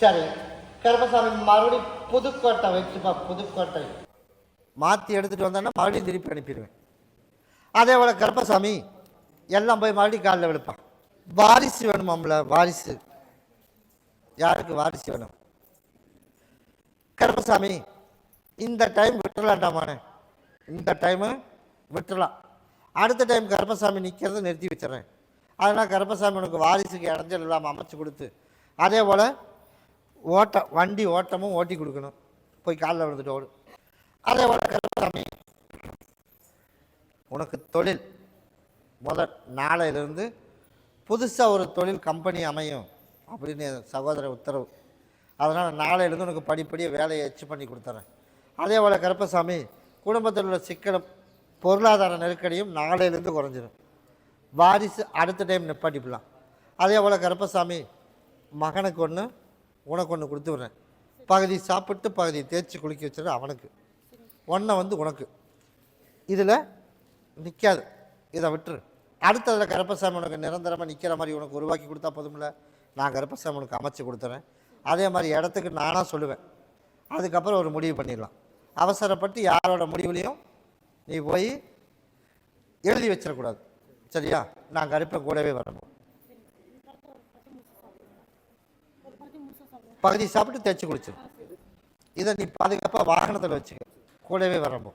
சரி கருப்பசாமி மறுபடியும் புதுக்கோட்டை வச்சுப்பா புதுக்கோட்டை. மாற்றி எடுத்துகிட்டு வந்தேன்னா மறுபடியும் திருப்பி அனுப்பிடுவேன். அதே போல் கருப்பசாமி எல்லாம் போய் மறுபடியும் காலில் விழுப்பான். வாரிசு வேணுமாம்ல வாரிசு. யாருக்கு வாரிசு வேணும்? கருப்பசாமி இந்த டைம் விட்டுலாண்டாமானே இந்த டைமு விட்டுலாம் அடுத்த டைம் கருப்பசாமி நிற்கிறத நிறுத்தி வச்சிடறேன். அதனால் கருப்பசாமி உனக்கு வாரிசுக்கு இடைஞ்சல் இல்லாமல் அமைச்சு கொடுத்து அதே போல் ஓட்ட வண்டி ஓட்டமும் ஓட்டி கொடுக்கணும். போய் காலில் விழுந்துட்டு ஓடு. அதே போல் கருப்பசாமி உனக்கு தொழில். முதல் நாளையிலிருந்து புதுசாக ஒரு தொழில் கம்பெனி அமையும் அப்படின்னு சகோதர உத்தரவு. அதனால் நாளையிலேருந்து உனக்கு படிப்படியாக வேலையை எச்சு பண்ணி கொடுத்துறேன். அதே போல் கருப்பசாமி குடும்பத்தில் உள்ள சிக்கலும் பொருளாதார நெருக்கடியும் நாளையிலேருந்து குறைஞ்சிடும் வாரிசு அடுத்த டைம் நிப்பாட்டிக்கலாம் அதே போல் கருப்பசாமி மகனுக்கு ஒன்று உனக்கு ஒன்று கொடுத்து விட்றேன். பகுதி சாப்பிட்டு பகுதி தேய்ச்சி குளிக்க வச்சிடறேன் அவனுக்கு. ஒன்றை வந்து உனக்கு. இதில் நிற்காது இதை விட்டுரு. அடுத்ததில் கருப்பசாமி உனக்கு நிரந்தரமாக நிற்கிற மாதிரி உனக்கு உருவாக்கி கொடுத்தா போதும்ல? நான் கருப்பசாமி உனக்கு அமைச்சு கொடுத்துறேன். அதே மாதிரி இடத்துக்கு நானாக சொல்லுவேன். அதுக்கப்புறம் ஒரு முடிவு பண்ணிடலாம். அவசரப்பட்டு யாரோட முடிவுலையும் நீ போய் எழுதி வச்சிடக்கூடாது. சரியா? நான் கருப்பை கூடவே வரணும். பகுதி சாப்பிட்டு தேய்ச்சி குளிச்சிடும் இதை நீ பாதுகாப்பாக வாகனத்தில் வச்சுக்க. கூடவே வரம்போ.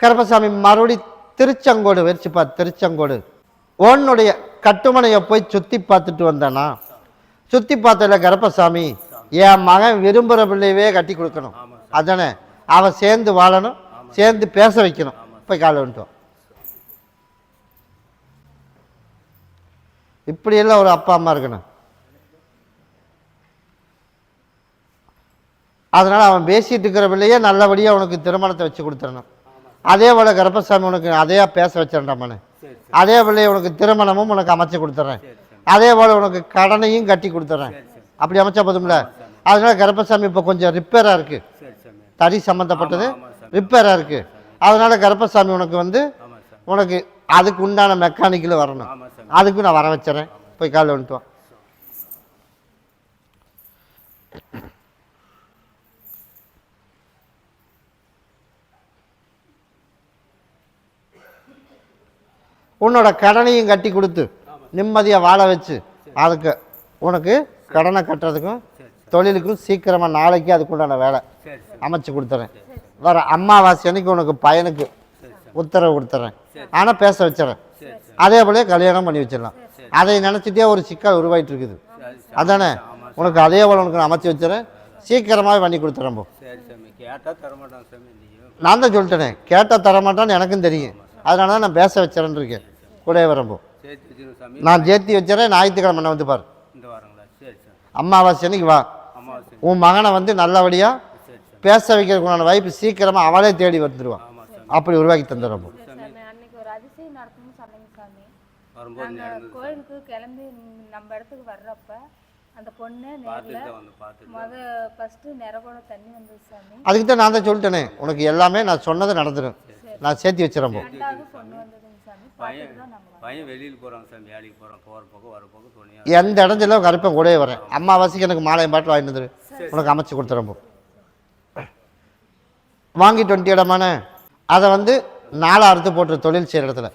கருப்பசாமி மறுபடி திருச்செங்கோடு வச்சுப்பா திருச்செங்கோடு. உன்னுடைய கட்டுமனையை போய் சுற்றி பார்த்துட்டு வந்தேன்னா சுற்றி பார்த்ததில்ல கருப்பசாமி என் மகன் விரும்புகிற பிள்ளையவே கட்டி கொடுக்கணும். அதானே? அவன் சேர்ந்து வாழணும் சேர்ந்து பேச வைக்கணும். போய் காலை வந்துட்டோம் இப்படியெல்லாம் ஒரு அப்பா அம்மா இருக்கணும். அதனால் அவன் பேசிட்டு இருக்கிற பிள்ளையே நல்லபடியாக உனக்கு திருமணத்தை வச்சு கொடுத்துடணும். அதே போல் கருப்பசாமி உனக்கு அதையா பேச வச்சிடண்டாமனு அதே பிள்ளைய உனக்கு திருமணமும் உனக்கு அமைச்சு கொடுத்துட்றேன். அதே போல் உனக்கு கடனையும் கட்டி கொடுத்துட்றேன். அப்படி அமைச்சா போதும்ல? அதனால கருப்பசாமி இப்போ கொஞ்சம் ரிப்பேராக இருக்குது தறி சம்மந்தப்பட்டது ரிப்பேராக இருக்குது அதனால கருப்பசாமி உனக்கு வந்து உனக்கு அதுக்கு உண்டான மெக்கானிக்கில் வரணும். ஆமாம் சாமி. அதுக்கு நான் வர வச்சுறேன் போய் காலைல வந்துட்டு உன்னோட கடனையும் கட்டி கொடுத்து நிம்மதியாக வாழ வச்சு அதுக்கு உனக்கு கடனை கட்டுறதுக்கும் தொழிலுக்கும் சீக்கிரமாக நாளைக்கு அதுக்குண்டான வேலை அமைச்சு கொடுத்துறேன். வர அம்மாவாசி அன்னைக்கு உனக்கு பையனுக்கு உத்தரவு கொடுத்துறேன். ஆனால் பேச வச்சிடறேன். அதே போல கல்யாணம் பண்ணி வச்சிடலாம். அதை நினச்சிட்டே ஒரு சிக்கல் உருவாயிட்டு இருக்குது. அதானே? உனக்கு அதே போல் உனக்கு நான் அமைச்சு வச்சுறேன் சீக்கிரமாகவே பண்ணி கொடுத்துறேன் போ. நான் தான் சொல்லிட்டேனே கேட்டால் தரமாட்டான்னு எனக்கும் தெரியும். அதனால தான் நான் பேச வச்சிடறேன்னு இருக்கேன். கூடவே வரம்போ. சேர்த்து வச்சுருங்க சாமி. நான் சேர்த்தி வச்சிடறேன் ஞாயிற்றுக்கிழமை வந்து பாரு. இந்த வாரங்களா? சரி சாமி அம்மாவாசை அன்னைக்கு வா. அமாவாசை உன் மகனை வந்து நல்லபடியாக பேச வைக்கிறதுக்குண்டான வாய்ப்பு சீக்கிரமாக அவளே தேடி வந்துடுவான் அப்படி உருவாக்கி தந்துடுறோம். வரும்போது கோயிலுக்கு கிளம்பி நம்ம இடத்துக்கு வர்றப்ப அந்த பொண்ணு நேர்ல முத ஃபர்ஸ்ட் நிறகோட தண்ணி வந்தது சாமி. அதுக்கு தான் நான் தான் சொல்லிட்டேனே. உனக்கு எல்லாமே நான் சொன்னது நடந்துடும் நான் சேர்த்தி வச்சிடறேன் போ. ரெண்டாவது பொண்ணு வந்ததுங்க சாமி. பார்த்துட்டு தான் நம்ம பையன் வெளியில் போகிறாங்க சாமி. வேலைக்கு போகிறான் போகிற பக்கம் வர பக்கம் துணியாக எந்த இடத்துல கருப்பேன் கூடவே வரேன். அம்மாவாசைக்கு எனக்கு மாலை பாட்டில் வாங்கிட்டு வந்துரு. உனக்கு அமைச்சு கொடுத்துறேன் போ. வாங்கிட்டு வந்துட்டு இடமான அதை வந்து நாலா அறுத்து போட்டுரு. தொழில் செய்கிற இடத்துல.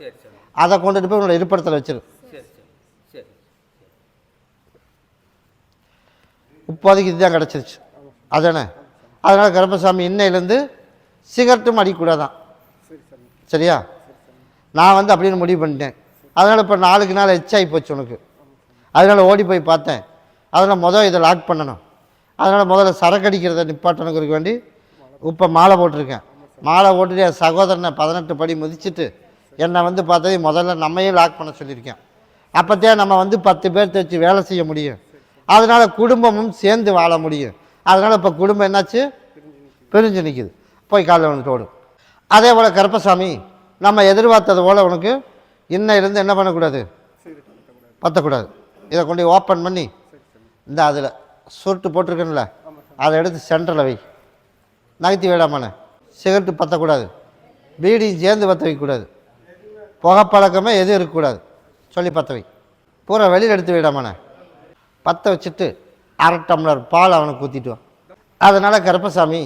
அதை கொண்டுட்டு போய் உன்னோட இருப்பிடத்தில் வச்சிரு சரி சாமி சரி இப்போதைக்கு இதுதான் கிடச்சிருச்சு. அதானே? அதனால் கருப்பசாமி இன்னையிலேருந்து சிகரெட்டும் அடிக்கக்கூடாதான். சரியா? நான் வந்து அப்படின்னு முடிவு பண்ணிட்டேன். அதனால் இப்போ நாளுக்கு நாள் எச்சாகி போச்சு உனக்கு. அதனால் ஓடி போய் பார்த்தேன். அதனால் முதல் இதை லாக் பண்ணணும். அதனால் முதல்ல சரக்கு அடிக்கிறத நிப்பாட்டணுங்கிறதுக்கு வேண்டி இப்போ மாலை போட்டிருக்கேன். மாலை போட்டுட்டு என் சகோதரனை பதினெட்டு படி முதிச்சுட்டு என்னை வந்து பார்த்தது முதல்ல நம்மையே லாக் பண்ண சொல்லியிருக்கேன். அப்போத்தே நம்ம வந்து பத்து பேர்த்த வச்சு வேலை செய்ய முடியும். அதனால் குடும்பமும் சேர்ந்து வாழ முடியும். அதனால் இப்போ குடும்பம் என்னாச்சு? பிரிஞ்சு நிற்கிது போய் காலைல வந்துட்டு ஓடும் அதே போல் கருப்பசாமி நம்ம எதிர்பார்த்தது போல் உனக்கு இன்னையிலேருந்து என்ன பண்ணக்கூடாது? பற்றக்கூடாது இதை கொண்டு ஓப்பன் பண்ணி இந்த அதில் சுருட்டு போட்டிருக்கேன்ல அதை எடுத்து சென்டரில் வை. நகர்த்தி விடாமண்ணே சிகரெட்டு பற்றக்கூடாது பீடியும் சேர்ந்து பற்ற வைக்கக்கூடாது. புகைப்பழக்கமே எதுவும் இருக்கக்கூடாது. சொல்லி பற்ற வை. பூரா வெளியில் எடுத்து விடாமண்ணே பற்ற வச்சுட்டு அரை டம்ளர் பால் அவனுக்கு ஊற்றிட்டு வா. அதனால் கருப்பசாமி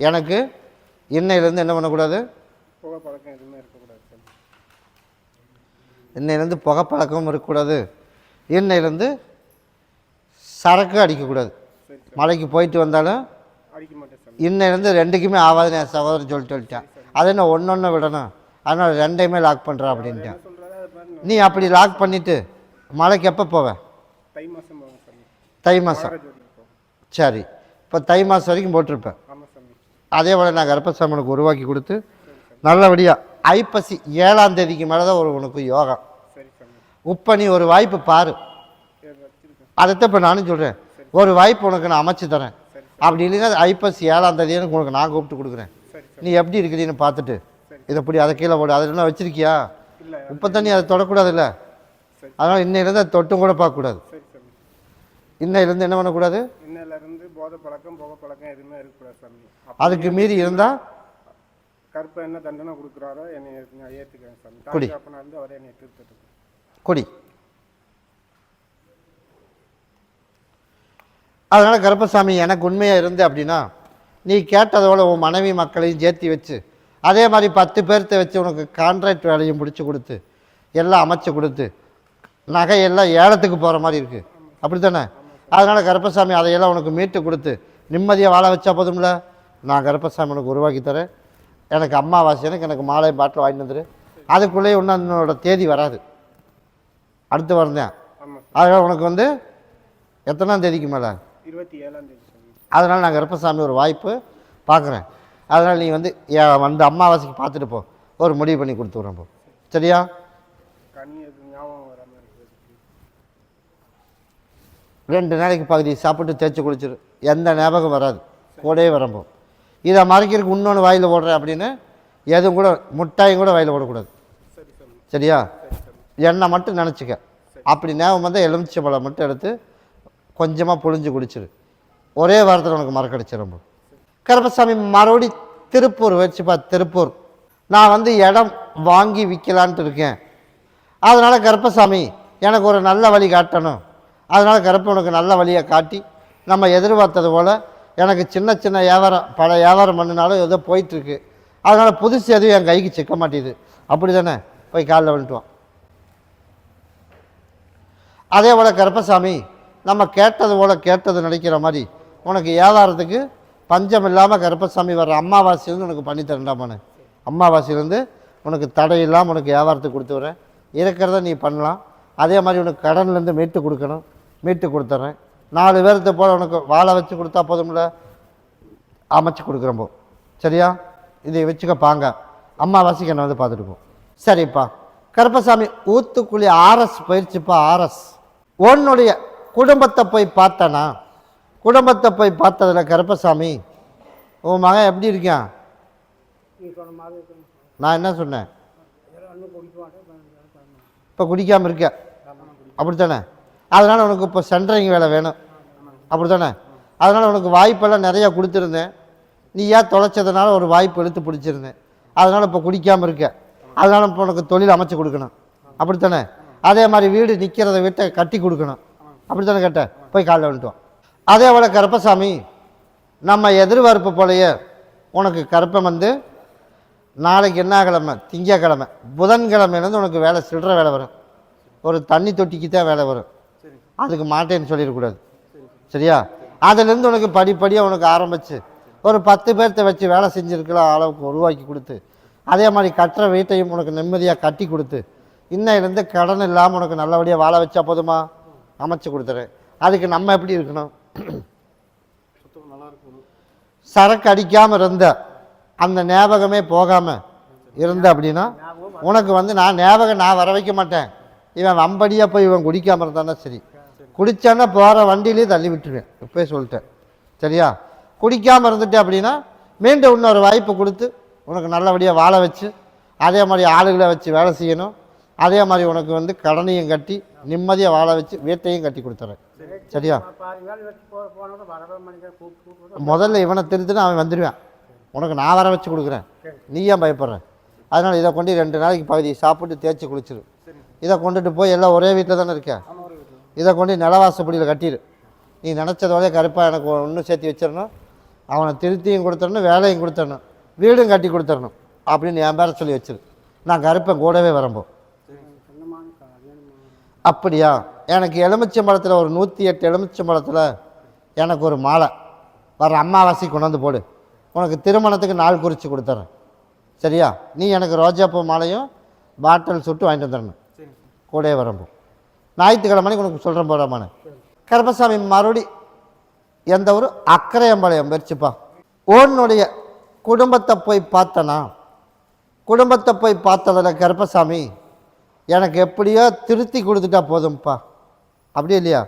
எனக்கு இன்னையிலேருந்து என்ன பண்ணக்கூடாது? புகை பழக்கம் எதுவுமே இருக்கக்கூடாது சாமி இன்னையிலேருந்து புகை பழக்கமும் இருக்கக்கூடாது. இன்னையிலேருந்து சரக்கு அடிக்கக்கூடாது. மலைக்கு போயிட்டு வந்தாலும் அடிக்க மாட்டேன் சாமி இன்னையிலேருந்து ரெண்டுக்குமே ஆகாதுன்னு என் சகோதரன் சொல்லிட்டு சொல்லிட்டேன் அதை நான் ஒன்று ஒன்று விடணும். அதனால் ரெண்டையுமே லாக் பண்ணுறேன் அப்படின்ட்டேன். நீ அப்படி லாக் பண்ணிவிட்டு மலைக்கு எப்போ போவேன் தை மாதம் தை மாதம் சரி. இப்போ தை மாதம் வரைக்கும் போட்டிருப்பேன். அதே போல் நான் கர்ப்பசாமனுக்கு உருவாக்கி கொடுத்து நல்லபடியாக ஐப்பசி ஏழாம் தேதிக்கு மேலே தான் ஒரு உனக்கு யோகா இப்போ நீ ஒரு வாய்ப்பு பாரு. அதைத்தான் இப்போ நானும் சொல்கிறேன் ஒரு வாய்ப்பு உனக்கு நான் அமைச்சு தரேன். அப்படி இல்லைன்னா ஐப்பசி ஏழாம் தேதி எனக்கு உனக்கு நான் கூப்பிட்டு கொடுக்குறேன். நீ எப்படி இருக்கிறீன்னு பார்த்துட்டு. இதை இப்படி அதை கீழே போடு. அதில் என்ன வச்சிருக்கியா? உப்பு தண்ணி அதை தொடக்கூடாதுல்ல. அதனால் இன்னையிலேருந்து அதை தொட்டும் கூட பார்க்கக்கூடாது. இன்னையிலேருந்து என்ன பண்ணக்கூடாது? இன்னையிலேருந்து போதை பழக்கம் புகை பழக்கம் எதுவுமே இருக்கக்கூடாது சாமி. அதுக்கு மீறி இருந்தால் கருப்பை என்ன தண்டனை கொடுக்குறாரோ என்னை நான் ஏற்றுக்கிறேன் சாமி. குடி. தாய் அப்பனா இருந்து அவரே என்னை திருத்தட்டு கொடி. அதனால் கருப்பசாமி எனக்கு உண்மையாக இருந்து அப்படின்னா நீ கேட்டதோட உன் மனைவி மக்களையும் சேர்த்தி வச்சு அதே மாதிரி பத்து பேர்த்த வச்சு உனக்கு கான்ட்ராக்ட் வேலையும் முடிச்சு கொடுத்து எல்லாம் அமைச்சு கொடுத்து நகையெல்லாம் ஏலத்துக்கு போகிற மாதிரி இருக்குது அப்படி தானே அதனால் கருப்பசாமி அதையெல்லாம் உனக்கு மீட்டு கொடுத்து நிம்மதியாக வாழ வச்சா போதும்ல? நான் கருப்பசாமி உனக்கு உருவாக்கி தரேன். எனக்கு அம்மாவாசை எனக்கு எனக்கு மாலை பாட்டில் வாங்கிட்டு வந்துரு. அதுக்குள்ளேயே இன்னும் என்னோட தேதி வராது. அடுத்து வந்தேன் அதனால் உனக்கு வந்து எத்தனாம் தேதிக்கு மேலே? இருபத்தி ஏழாம் தேதி அதனால் நான் கருப்பசாமி ஒரு வாய்ப்பு பார்க்குறேன். அதனால் நீ வந்து வந்து அமாவாசைக்கு பார்த்துட்டு போ. ஒரு முடிவு பண்ணி கொடுத்துட்றேன் போ. சரியா கனி எது ஞாபகம் வராமல் இருக்குது ரெண்டு நாளைக்கு பகுதி சாப்பிட்டு தேய்ச்சி குளிச்சிரு. எந்த ஞாபகம் வராது. கூடவே வரம்போம் இதை மறைக்கிறதுக்கு இன்னொன்று வாயில் ஓடுறேன் அப்படின்னு எதுவும் கூட முட்டாயும் கூட வாயில் ஓடக்கூடாது சரியா? எண்ணெய் மட்டும் நினச்சிக்க. அப்படி ஞாபகம் வந்தால் எலுமிச்சை பழம் மட்டும் எடுத்து கொஞ்சமாக புழிஞ்சு குடிச்சிரு. ஒரே வாரத்தில் உனக்கு மறக்கடிச்சிடும் கருப்பசாமி மறுபடி திருப்பூர் வச்சுப்பா திருப்பூர். நான் வந்து இடம் வாங்கி விற்கலான்ட்டு இருக்கேன். அதனால் கருப்பசாமி எனக்கு ஒரு நல்ல வழி காட்டணும். அதனால் கருப்பனுக்கு நல்ல வழியை காட்டி நம்ம எதிர்பார்த்தது போல் எனக்கு சின்ன சின்ன வியாபாரம் பல வியாபாரம் பண்ணினாலும் ஏதோ போயிட்டுருக்கு. அதனால் புதுசு எதுவும் என் கைக்கு சிக்க மாட்டேது அப்படி தானே போய் காலில் வந்துட்டுவான் அதே போல் கருப்பசாமி நம்ம கேட்டது போல் கேட்டது நினைக்கிற மாதிரி உனக்கு வியாபாரத்துக்கு பஞ்சம் இல்லாமல் கருப்பசாமி வர்ற அம்மாவாசையிலேருந்து உனக்கு பண்ணி தரண்டாமானு அம்மாவாசையிலேருந்து உனக்கு தடை இல்லாமல் உனக்கு வியாபாரத்துக்கு கொடுத்து வரேன் இருக்கிறத நீ பண்ணலாம். அதே மாதிரி உனக்கு கடன்லேருந்து மீட்டு கொடுக்கணும். மீட்டு கொடுத்துட்றேன். நாலு பேர்த்த போல் உனக்கு வாழை வச்சு கொடுத்தா போதும்ல? அமைச்சு கொடுக்குறேன் போ. சரியா? இதை வச்சுக்க பாங்க அம்மாவாசைக்கு என்னை வந்து பார்த்துட்டு போ. சரிப்பா. கருப்பசாமி ஊத்துக்குழி ஆர்எஸ் பயிற்சிப்பா ஆர்எஸ். உன்னுடைய குடும்பத்தை போய் பார்த்தனா? குடும்பத்தை போய் பார்த்ததில் கருப்பசாமி உன் மகன் எப்படி இருக்கான்? நான் என்ன சொன்னேன்? இப்போ குடிக்காமல் இருக்க. அப்படித்தானே? அதனால் உனக்கு இப்போ சென்ட்ரிங் வேலை வேணும். அப்படித்தானே? அதனால் உனக்கு வாய்ப்பெல்லாம் நிறையா கொடுத்துருந்தேன். நீ ஏன் தொலைச்சதுனால ஒரு வாய்ப்பு எடுத்து பிடிச்சிருந்தேன். அதனால் இப்போ குடிக்காமல் இருக்க. அதனால் இப்போ உனக்கு தொழில் அமைச்சு கொடுக்கணும். அப்படித்தானே? அதே மாதிரி வீடு நிற்கிறத விட்ட கட்டி கொடுக்கணும். அப்படித்தானே கேட்டேன்? போய் காலைல வந்துட்டோம். அதே போல் கருப்பசாமி நம்ம எதிர்பார்ப்பு போலயே உனக்கு கருப்பம் வந்து நாளைக்கு என்ன கிழமை திங்கக்கிழமை. புதன்கிழமையிலேருந்து உனக்கு வேலை சில்லற வேலை வரும். ஒரு தண்ணி தொட்டிக்கு தான் வேலை வரும். அதுக்கு மாட்டேன்னு சொல்லிடக்கூடாது சரியா? அதுலேருந்து உனக்கு படிப்படியாக உனக்கு ஆரம்பித்து ஒரு பத்து பேர்த்த வச்சு வேலை செஞ்சுருக்கலாம் அளவுக்கு உருவாக்கி கொடுத்து அதே மாதிரி கட்டுற வீட்டையும் உனக்கு நிம்மதியாக கட்டி கொடுத்து இன்னையிலேருந்து கடன் இல்லாமல் உனக்கு நல்லபடியாக வாழ வச்சா போதுமா? அமைச்சு கொடுத்துறேன். அதுக்கு நம்ம எப்படி இருக்கணும்? சரக்கு அடிக்காமல் இருந்த அந்த ஞாபகமே போகாமல் இருந்த அப்படின்னா உனக்கு வந்து நான் ஞாபகம் நான் வர வைக்க மாட்டேன். இவன் வம்படியாக போய் இவன் குடிக்காமல் இருந்தானா சரி. குடித்தேன்னா போகிற வண்டியிலே தள்ளி விட்டுருவேன். இப்போ சொல்லிட்டேன். சரியா? குடிக்காமல் இருந்துட்டேன் அப்படின்னா மீண்டும் இன்னொரு வாய்ப்பு கொடுத்து உனக்கு நல்லபடியாக வாழ வச்சு அதே மாதிரி ஆளுகளை வச்சு வேலை செய்யணும். அதே மாதிரி உனக்கு வந்து கடனையும் கட்டி நிம்மதியாக வாழ வச்சு வீட்டையும் கட்டி கொடுத்துறேன். சரியா? முதல்ல இவனை திருத்துனா அவன் வந்துடுவேன். உனக்கு நான் வர வச்சு கொடுக்குறேன். நீ ஏன் பயப்படுற? அதனால் இதை கொண்டு ரெண்டு நாளைக்கு பகுதி சாப்பிட்டு தேய்ச்சி குளிச்சிரு. இதை கொண்டுட்டு போய் எல்லாம் ஒரே வீட்டில் தானே இருக்கேன் இதை கொண்டு நிலவாசப்படியில் கட்டிடு நீ நினச்சதோடய கருப்பாக எனக்கு ஒன்றும் சேர்த்து வச்சிடணும். அவனை திருத்தியும் கொடுத்துடணும் வேலையும் கொடுத்துடணும் வீடும் கட்டி கொடுத்துடணும் அப்படின்னு என் பேரை சொல்லி வச்சிரு. நான் கருப்பன் கூடவே வரம்போ. அப்படியா? எனக்கு எலுமிச்சம்பழத்தில் ஒரு நூற்றி எட்டு எலுமிச்சம்பழத்தில் எனக்கு ஒரு மாலை. வர அம்மாவாசை கொண்டாந்து போடு. உனக்கு திருமணத்துக்கு நாள் குறித்து கொடுத்துட்றேன் சரியா? நீ எனக்கு ரோஜாப்பூ மாலையும் பாட்டில் சுட்டு வாங்கிட்டு வந்துடணும். கூடவே வரம்போ. ஞாயிற்றுக்கிழமைக்கு உனக்கு சொல்கிறேன் போடாமான்னு கருப்பசாமி மறுபடி எந்த ஒரு அக்கரையம்பாளையம் வச்சுப்பா உன்னுடைய குடும்பத்தை போய் பார்த்தனா? குடும்பத்தை போய் பார்த்ததில் கருப்பசாமி எனக்கு எப்படியோ திருத்தி கொடுத்துட்டா போதும்ப்பா அப்படி இல்லையா?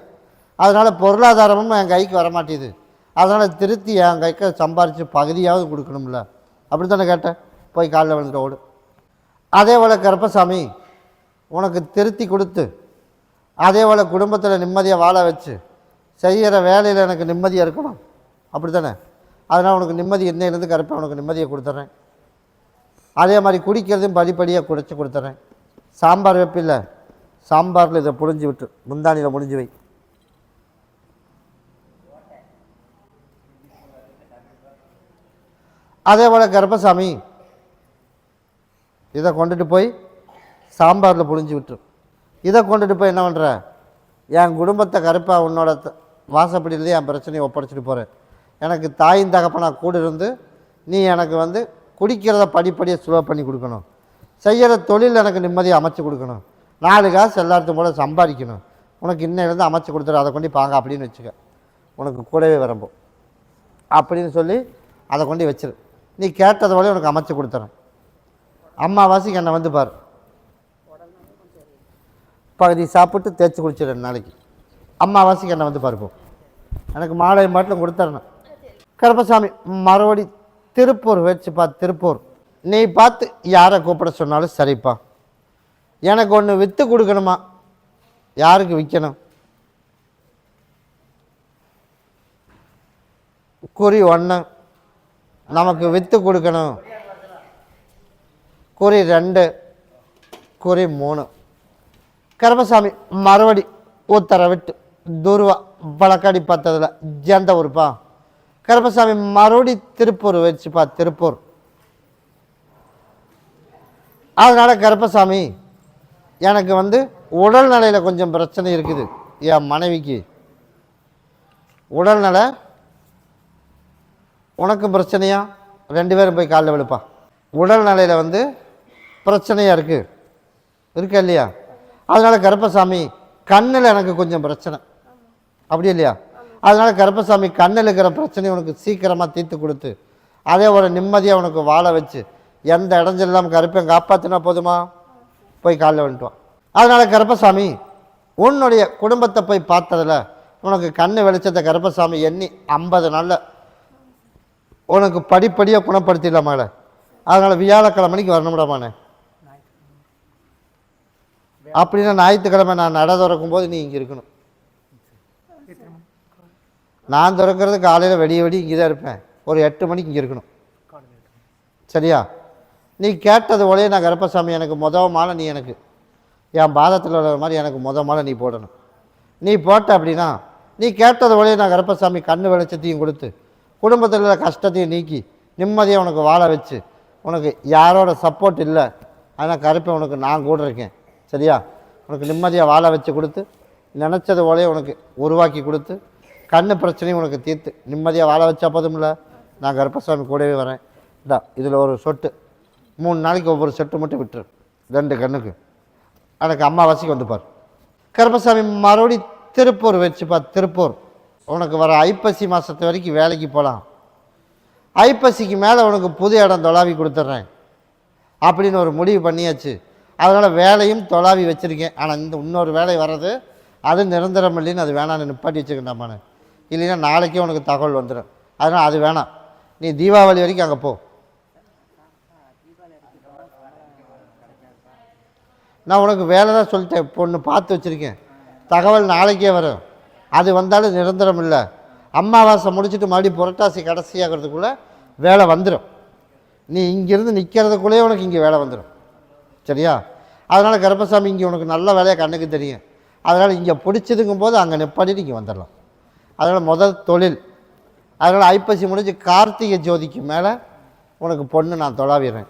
அதனால் பொருளாதாரமும் என் கைக்கு வரமாட்டேது அதனால் திருத்தி என் கைக்கு சம்பாரித்து பகுதியாவது கொடுக்கணும்ல. அப்படி தானே கேட்டேன்? போய் காலைல விழுந்துட்டு ஓடு. அதே போல் கருப்பசாமி உனக்கு திருத்தி கொடுத்து அதே போல் குடும்பத்தில் நிம்மதியாக வாழ வச்சு செய்கிற வேலையில் எனக்கு நிம்மதியாக இருக்கணும். அப்படி தானே அதனால் உனக்கு நிம்மதி இன்னையிலேருந்து கரெக்டாக உனக்கு நிம்மதியை கொடுத்துட்றேன் அதே மாதிரி குடிக்கிறதும் படிப்படியாக குடிச்சு கொடுத்துட்றேன் சாம்பார் வைப்பில்ல. சாம்பாரில் இதை புழிஞ்சு விட்டு முந்தானியில் முடிஞ்சு வை. அதே போல் கர்ப்பசாமி இதை கொண்டுட்டு போய் சாம்பாரில் புழிஞ்சு விட்டுரு. இதை கொண்டுட்டு போய் என்ன பண்ணுற என் குடும்பத்தை கருப்பாக உன்னோட த- என் பிரச்சனையை ஒப்படைச்சிட்டு போகிறேன் எனக்கு தாயின் தகப்பனா கூட இருந்து நீ எனக்கு வந்து குடிக்கிறத படிப்படியாக ஸ்லோ பண்ணி கொடுக்கணும். செய்கிற தொழில் எனக்கு நிம்மதியை அமைச்சு கொடுக்கணும். நாலு காசு எல்லாத்தையும் போல சம்பாதிக்கணும். உனக்கு இன்னையிலேருந்து அமைச்சு கொடுத்துரு அதை கொண்டு பாங்க அப்படின்னு வச்சுக்க. உனக்கு கூடவே வரம்போ. அப்படின்னு சொல்லி அதை கொண்டு வச்சிரு. நீ கேட்டதை போல உனக்கு அமைச்சு கொடுத்துறேன். அம்மாவாசிக்கு என்னை வந்து பாரு. பகுதி சாப்பிட்டு தேய்ச்சி குளிச்சு ரெண்டு நாளைக்கு அம்மாவாசிக்கு என்னை வந்து பருப்போம் எனக்கு மாலை மாட்டிலும் கொடுத்துறணும் கருப்பசாமி மறுபடி திருப்பூர் வச்சுப்பா திருப்பூர். நீ பார்த்து யாரை கூப்பிட சொன்னாலும் சரிப்பா. எனக்கு ஒன்று விற்று கொடுக்கணுமா? யாருக்கு விற்கணும் குறி ஒன்று நமக்கு விற்று கொடுக்கணும். குறி ரெண்டு. குறி மூணு. கருமசாமி மறுபடி உத்தரவிட்டு துருவா வழக்காடி பார்த்ததில் ஜந்த ஊருப்பா கருமசாமி மறுபடி திருப்பூர் வச்சுப்பா திருப்பூர். அதனால் கருப்பசாமி எனக்கு வந்து உடல்நிலையில் கொஞ்சம் பிரச்சனை இருக்குது என் மனைவிக்கு. உடல்நலை உனக்கும் பிரச்சனையா? ரெண்டு பேரும் போய் காலில் விழுப்பா. உடல்நிலையில் வந்து பிரச்சனையாக இருக்குது இருக்கா இல்லையா? அதனால் கருப்பசாமி கண்ணில் எனக்கு கொஞ்சம் பிரச்சனை. அப்படி இல்லையா? அதனால் கருப்பசாமி கண்ணில் இருக்கிற பிரச்சனையை உனக்கு சீக்கிரமாக தீர்த்து கொடுத்து அதே ஒரு நிம்மதியாக உனக்கு வாழ வச்சு எந்த இடைஞ்சல் இல்லாமல் கருப்பையும் காப்பாற்றினா போதுமா? போய் காலைல வந்துட்டுவான் அதனால் கருப்பசாமி உன்னுடைய குடும்பத்தை போய் பார்த்ததில் உனக்கு கண்ணு வெளிச்சத்தை கருப்பசாமி எண்ணி ஐம்பது நாளில் உனக்கு படிப்படியாக குணப்படுத்திடலாமால அதனால் வியாழக்கிழமைக்கு வரணும்டாமாண்ணே அப்படின்னா ஞாயிற்றுக்கிழமை நான் நட திறக்கும் போது நீ இங்கே இருக்கணும். நான் திறக்கிறது காலையில் வெடிய வெடி இங்கே தான் இருப்பேன். ஒரு எட்டு மணிக்கு இங்கே இருக்கணும். சரியா? நீ கேட்டது போலயே நான் கருப்பசாமி எனக்கு முத மாலை நீ எனக்கு. என் பாதத்தில் உள்ள மாதிரி எனக்கு முத மாலை நீ போடணும். நீ போட்ட அப்படின்னா நீ கேட்டது போலயே நான் கருப்பசாமி கண்ணு வெளிச்சத்தையும் கொடுத்து குடும்பத்தில் உள்ள கஷ்டத்தையும் நீக்கி நிம்மதியாக உனக்கு வாழ வச்சு உனக்கு யாரோட சப்போர்ட் இல்லை ஆனால் கருப்பை உனக்கு நான் கூட இருக்கேன். சரியா? உனக்கு நிம்மதியாக வாழ வச்சு கொடுத்து நினச்சது போலே உனக்கு உருவாக்கி கொடுத்து கண்ணு பிரச்சனையும் உனக்கு தீர்த்து நிம்மதியாக வாழ வச்சா போதும்ல? நான் கருப்பசாமி கூடவே வரேன். இந்தா இதில் ஒரு சொட்டு. மூணு நாளைக்கு ஒவ்வொரு சொட்டு மட்டும் விட்டுரு. ரெண்டு கண்ணுக்கு. எனக்கு அம்மாவாசைக்கு வந்துப்பார் கருப்பசாமி மறுபடி திருப்பூர் வச்சுப்பா திருப்பூர். உனக்கு வர ஐப்பசி மாதத்து வரைக்கும் வேலைக்கு போகலாம் ஐப்பசிக்கு மேலே உனக்கு புது இடம் தொலாவி கொடுத்துட்றேன் அப்படின்னு ஒரு முடிவு பண்ணியாச்சு. அதனால் வேலையும் தொலாவி வச்சுருக்கேன். ஆனால் இந்த இன்னொரு வேலை வர்றது அது நிரந்தரம் இல்லைன்னு அது வேணான்னு நிப்பாட்டி வச்சுக்கிட்டாமான்னு இல்லைன்னா நாளைக்கே உனக்கு தகவல் வந்துடும் அதனால் அது வேணாம். நீ தீபாவளி வரைக்கும் அங்கே போ. நான் உனக்கு வேலை தான் சொல்லிட்டேன் பொண்ணு பார்த்து வச்சுருக்கேன். தகவல் நாளைக்கே வரும். அது வந்தாலும் நிரந்தரம் இல்லை. அமாவாசை முடிச்சுட்டு மறுபடியும் புரட்டாசி கடைசியாகிறதுக்குள்ளே வேலை வந்துடும் நீ இங்கேருந்து நிற்கிறதுக்குள்ளேயே உனக்கு இங்கே வேலை வந்துடும் சரியா? அதனால் கருப்பசாமி இங்கே உனக்கு நல்ல வேலையாக கண்ணுக்கு தெரியும். அதனால் இங்கே பிடிச்சதுங்கும் போது அங்கே நிப்பாட்டிட்டு இங்கே வந்துடலாம். அதனால் முதல் தொழில். அதனால் ஐப்பசி முடிஞ்சு கார்த்திகை ஜோதிக்கு மேலே உனக்கு பொண்ணு நான் தொழாவிடுறேன்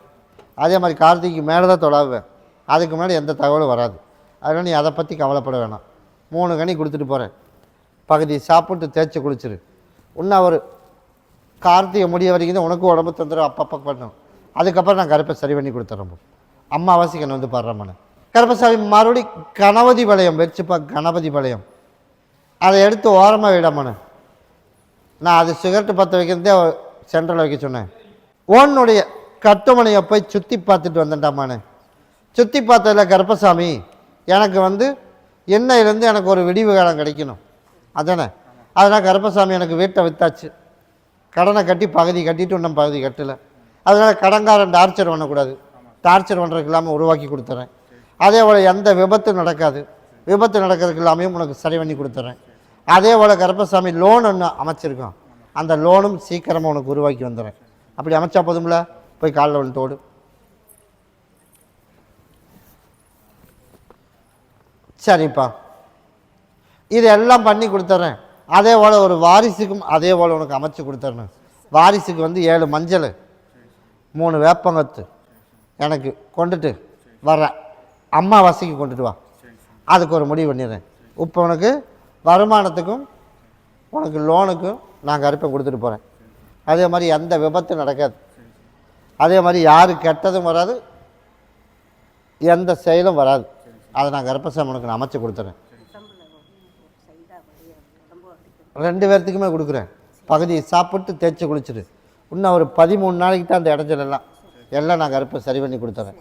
அதே மாதிரி கார்த்திகைக்கு மேலே தான் தொழாவேன் அதுக்கு மேலே எந்த தகவலும் வராது. அதனால் நீ அதை பற்றி கவலைப்பட வேணாம். மூணு கனி கொடுத்துட்டு போகிறேன் பகுதி சாப்பிட்டு தேய்ச்சி குளிச்சிரு. இன்னும் அவர் கார்த்திகை முடிய வரைக்கும் தான் உனக்கும் உடம்பு தொந்தரவு அப்பப்போ பண்ணும். அதுக்கப்புறம் நான் கருப்பை சரி பண்ணி கொடுத்துட்றேன் போ. வந்து பாடுறேன் கருப்பசாமி மறுபடி கணபதி வளையம் வச்சுப்பா கணபதி வளையம் அதை எடுத்து ஓரமாக விடாமனு நான் அது சிகரெட்டு பற்ற வைக்கிறதே சென்டரில் வைக்க சொன்னேன். ஓனுடைய கட்டுமனையை போய் சுற்றி பார்த்துட்டு வந்தேன்டாமானு சுற்றி பார்த்ததில் கருப்பசாமி எனக்கு வந்து எண்ணெயிலேருந்து எனக்கு ஒரு விடிவு காலம் கிடைக்கணும். அதானே? அதனால் கருப்பசாமி எனக்கு வீட்டை வித்தாச்சு. கடனை கட்டி பகுதி கட்டிட்டு இன்னும் பகுதி கட்டலை. அதனால் கடன்காரன் டார்ச்சர் பண்ணக்கூடாது. டார்ச்சர் பண்ணுறதுக்கு இல்லாமல் உருவாக்கி கொடுத்துறேன். அதே போல் எந்த விபத்து நடக்காது. விபத்து நடக்கிறதுக்கு இல்லாமையும் உனக்கு சரி பண்ணி கொடுத்துறேன். அதே போல் கருப்பசாமி லோன் ஒன்று அமைச்சிருக்கோம் அந்த லோனும் சீக்கிரமாக உனக்கு உருவாக்கி வந்துடுறேன். அப்படி அமைச்சா போதும்ல? போய் காலில் வந்துட்டு ஓடு. சரிப்பா. இது எல்லாம் பண்ணி கொடுத்துட்றேன் அதே போல் ஒரு வாரிசுக்கும் அதே போல் உனக்கு அமைச்சு கொடுத்துட்றேன் வாரிசுக்கு வந்து ஏழு மஞ்சள் மூணு வேப்பங்கத்து எனக்கு கொண்டுட்டு வர்றேன் அம்மாவாசைக்கு கொண்டுட்டு வா. அதுக்கு ஒரு முடிவு பண்ணிடுறேன். இப்போ உனக்கு வருமானத்துக்கும் உனக்கு லோனுக்கும் நான் கருப்பை கொடுத்துட்டு போகிறேன் அதே மாதிரி எந்த விபத்தும் நடக்காது. அதே மாதிரி யாரு கெட்டதும் வராது எந்த செயலும் வராது. அதை நான் கர்ப்பசாமி உனக்கு நான் அமைச்சு கொடுத்துறேன். ரெண்டு பேர்த்துக்குமே கொடுக்குறேன். பகுதியை சாப்பிட்டு தேய்ச்சி குளிச்சிடு. இன்னும் ஒரு பதிமூணு நாளைக்கு தான் அந்த இடைஞ்சலெல்லாம் எல்லாம் நாங்கள் நான் சரி பண்ணி கொடுத்துறேன்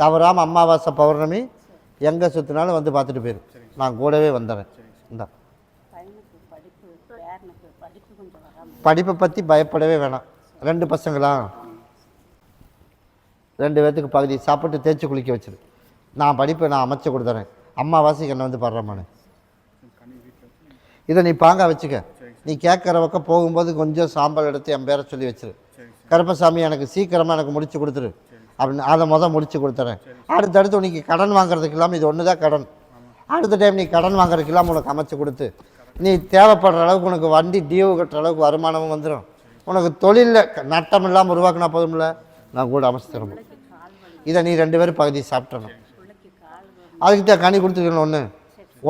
தவறாமல் அமாவாசை பௌர்ணமி எங்கே சுற்றினாலும் வந்து பார்த்துட்டு போயிரு நான் கூடவே வந்துடுறேன் இந்த. படிப்பை பற்றி பயப்படவே வேணாம். ரெண்டு பசங்களா? ரெண்டு பேர்த்துக்கு பகுதி சாப்பிட்டு தேய்ச்சி குளிக்க வச்சிரு. நான் படிப்பை நான் அமைச்சு கொடுத்துறேன். அம்மாவாசைக்கு என்னை வந்து படுறேன் இதை நீ பாங்க வச்சுக்க. நீ கேட்குற பக்கம் போகும்போது கொஞ்சம் சாம்பல் எடுத்து என் பேரை சொல்லி வச்சிரு. கருப்பசாமி எனக்கு சீக்கிரமாக எனக்கு முடிச்சு கொடுத்துரு. அப்படின்னு அதை மொதல் முடிச்சு கொடுத்துறேன். அடுத்தடுத்து உனக்கு கடன் வாங்குறதுக்கு இல்லாமல் இது ஒன்று தான் கடன். அடுத்த டைம் நீ கடன் வாங்குறதுக்கு இல்லாமல் உனக்கு அமைச்சு கொடுத்து. நீ தேவைப்படுற அளவுக்கு உனக்கு வண்டி டியூ கட்டுற அளவுக்கு வருமானமும் வந்துடும் உனக்கு தொழிலில் நட்டம் இல்லாமல் உருவாக்கினா போதும்ல? நான் கூட அமைச்சு தரணும் இதை நீ ரெண்டு பேரும் பகுதி சாப்பிட்றணும் அதுக்கு தான் கனி கொடுத்துருக்கணும் ஒன்று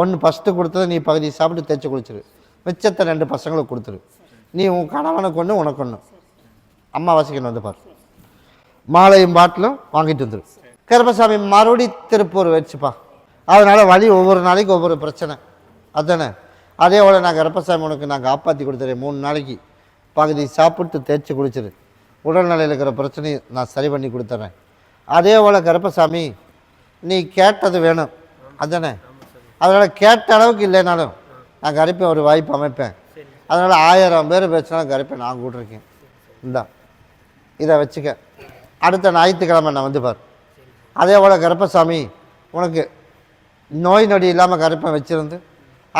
ஒன்று ஃபஸ்ட்டு கொடுத்ததை நீ பகுதி சாப்பிட்டு தேய்ச்சி குளிச்சிரு. மிச்சத்தை ரெண்டு பசங்களுக்கு கொடுத்துரு. நீ உன் கணவனுக்கு ஒன்று உனக்கு ஒன்று அம்மாவாசைக்கு வந்து பாரு மாலையும் பாட்டிலும் வாங்கிட்டு வந்துடும் கருப்பசாமி மறுபடி திருப்பூர் வச்சுப்பா. அதனால் வழி ஒவ்வொரு நாளைக்கு ஒவ்வொரு பிரச்சனை. அதானே? அதே போல் நான் கருப்பசாமி உனக்கு நான் காப்பாற்றி கொடுத்துறேன். மூணு நாளைக்கு பகுதி சாப்பிட்டு தேய்ச்சி குளிச்சிரு உடல்நிலையில் இருக்கிற பிரச்சனையை நான் சரி பண்ணி கொடுத்துட்றேன் அதே போல் கருப்பசாமி நீ கேட்டது வேணும். அதானே? அதனால் கேட்ட அளவுக்கு இல்லைனாலும் நான் கருப்பேன் ஒரு வாய்ப்பு அமைப்பேன். அதனால் ஆயிரம் பேர் பேசினாலும் கருப்பேன் நான் கூட்டிருக்கேன். இந்தான் இந்தா. இதை வச்சுக்க. அடுத்த ஞாயிற்றுக்கிழமை நான் வந்து பார். அதே போல் கருப்பசாமி உனக்கு நோய் நொடி இல்லாமல் கருப்பன் வச்சுருந்து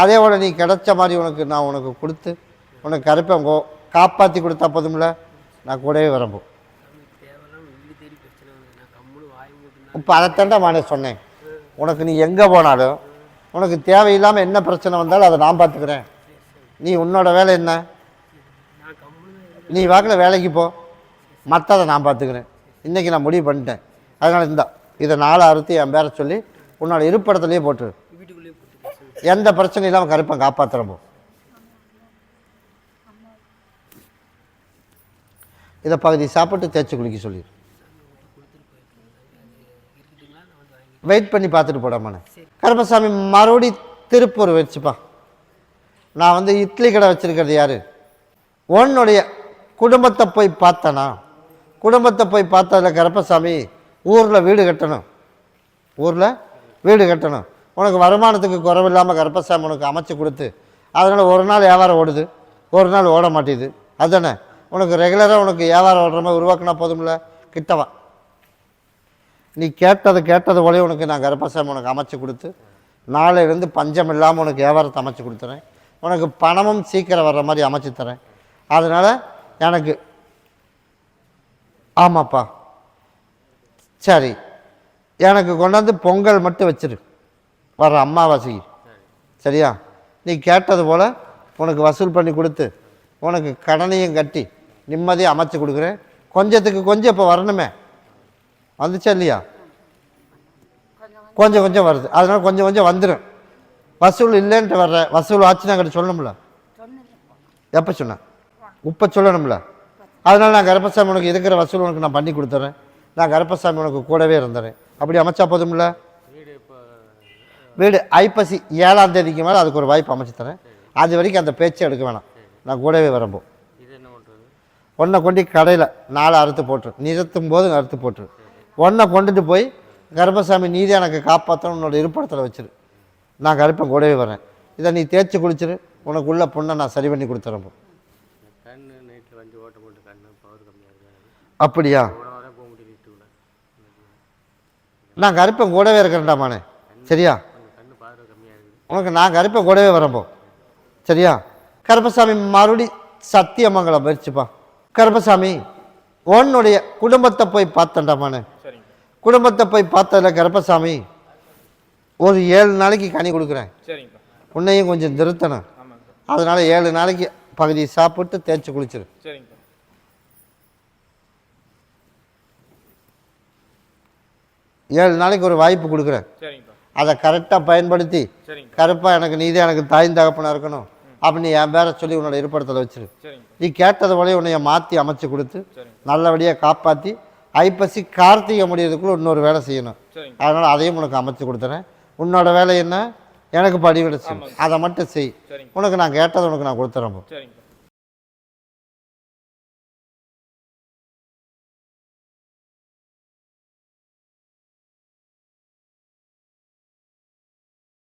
அதே போல் நீ கிடைச்ச மாதிரி உனக்கு நான் உனக்கு கொடுத்து உனக்கு கருப்பன் கோ காப்பாற்றி கொடுத்தா போதும்ல? நான் கூடவே வரம்போ. இப்போ அதைத்தாண்டா மானே சொன்னேன். உனக்கு நீ எங்கே போனாலும் உனக்கு தேவையில்லாமல் என்ன பிரச்சனை வந்தாலும் அதை நான் பார்த்துக்கிறேன் நீ உன்னோட வேலை என்ன? நீ வாக்கில் வேலைக்கு போ. மற்றதை நான் பார்த்துக்கிறேன். இன்றைக்கி நான் முடிவு பண்ணிட்டேன். அதனால் இந்த இதை நாலு அறுத்து என் பேரை சொல்லி உன்னோட இருப்பிடத்துலேயே போட்டு எந்த பிரச்சனையும் இல்லாமல் கருப்பன் காப்பாற்றுறப்போ இதை பகுதி சாப்பிட்டு தேய்ச்சி குளிக்க சொல்லிடு வெயிட் பண்ணி பார்த்துட்டு போடாமண்ணே கருப்பசாமி மறுபடி திருப்பூர் வச்சுப்பா. நான் வந்து இட்லி கடை வச்சுருக்கிறது யார்? உன்னுடைய குடும்பத்தை போய் பார்த்தனா? குடும்பத்தை போய் பார்த்ததுல கருப்பசாமி ஊரில் வீடு கட்டணும். ஊரில் வீடு கட்டணும். உனக்கு வருமானத்துக்கு குறைவில்லாமல் கருப்பசாமி உனக்கு அமைச்சு கொடுத்து அதனால் ஒரு நாள் வியாபாரம் ஓடுது. ஒரு நாள் ஓட மாட்டேது அதுதானே? உனக்கு ரெகுலராக உனக்கு வியாபாரம் ஓடுற மாதிரி உருவாக்கினா போதும்ல? கிட்டவா நீ கேட்டது கேட்டது போலே உனக்கு நான் கரப்பசாமி உனக்கு அமைச்சு கொடுத்து நாளையிலேருந்து பஞ்சம் இல்லாமல் உனக்கு வியாபாரத்தை அமைச்சு கொடுத்துறேன். உனக்கு பணமும் சீக்கிரம் வர்ற மாதிரி அமைச்சு தரேன். அதனால் எனக்கு ஆமாப்பா. சரி. எனக்கு கொண்டாந்து பொங்கல் மட்டும் வச்சிரு. வர்ற அம்மாவாசைக்கு சரியா? நீ கேட்டது போல் உனக்கு வசூல் பண்ணி கொடுத்து உனக்கு கடனையும் கட்டி நிம்மதியாக அமைச்சு கொடுக்குறேன். கொஞ்சத்துக்கு கொஞ்சம் இப்போ வரணுமே. வந்துச்சா இல்லையா? கொஞ்சம் கொஞ்சம் வருது. அதனால் கொஞ்சம் கொஞ்சம் வந்துடும் வசூல் இல்லைன்ட்டு வர்ற வசூல் ஆச்சுன்னா கிட்ட சொல்லணும்ல? எப்போ சொன்னேன் இப்போ சொல்லணும்ல? அதனால் நான் கருப்பசாமி உனக்கு இருக்கிற வசூல் உனக்கு நான் பண்ணி கொடுத்துட்றேன் நான் கருப்பசாமி உனக்கு கூடவே இருந்துறேன். அப்படி அமைச்சா போதும்ல? வீடு வீடு ஐப்பசி ஏழாம் தேதிக்கு மேலே அதுக்கு ஒரு வாய்ப்பு அமைச்சு தரேன். அது வரைக்கும் அந்த பேச்சை எடுக்க வேணாம். நான் கூடவே வரம்போ. இது என்ன ஒன்றை கொண்டு கடையில் நாலு அறுத்து போட்டுரு. நிறுத்தும் போது அறுத்து போட்டுரு. ஒன்றை கொண்டுட்டு போய் கருப்பசாமி நீதி எனக்கு காப்பாற்றணும் உன்னோட இருப்பிடத்தில் வச்சிரு. நான் கருப்பன் கூடவே வரேன். இதை நீ தேய்ச்சி குளிச்சிரு. உனக்குள்ள பொண்ணை நான் சரி பண்ணி கொடுத்துறேன் கண்ணு நைட்டில் வண்டி ஓட்ட போட்டு கண்ணு பவர் கம்மியாக இருக்குது அப்படியா? நான் கருப்பன் கூடவே இருக்கிறேன்டா மானே சரியா? உனக்கு நான் கருப்பன் கூடவே வரம்போ சரியா? கருப்பசாமி மறுபடி சத்தியமங்கலம் போயிடுச்சுப்பா கருப்பசாமி உன்னுடைய குடும்பத்தை போய் பார்த்தேன்டா மானே சரிங்க குடும்பத்தை போய் பார்த்ததுல கருப்பசாமி ஒரு ஏழு நாளைக்கு கனி கொடுக்குறேன். உன்னையும் கொஞ்சம் ஆமாங்கப்பா அதனால ஏழு நாளைக்கு பகுதி சாப்பிட்டு தேய்ச்சி குளிச்சிரு. ஏழு நாளைக்கு ஒரு வாய்ப்பு கொடுக்குறேன். அதை கரெக்டாக பயன்படுத்தி சரிங்க கருப்பா எனக்கு நீதே எனக்கு தாய் தகப்பனா இருக்கணும். அப்படின்னு என் பேரை சொல்லி உன்னோட இருப்பிடத்தில் வச்சிரு. நீ கேட்டது போல உன்னைய மாற்றி அமைச்சு கொடுத்து நல்லபடியாக காப்பாற்றி ஐப்பசி கார்த்திகை முடியறதுக்குள்ள இன்னொரு வேலை செய்யணும். அதனால் அதையும் உனக்கு அமைச்சு கொடுத்துறேன். உன்னோட வேலை என்ன? எனக்கு படிவிட அதை மட்டும் செய். உனக்கு நான் கேட்டதை உனக்கு நான் கொடுத்துறேன்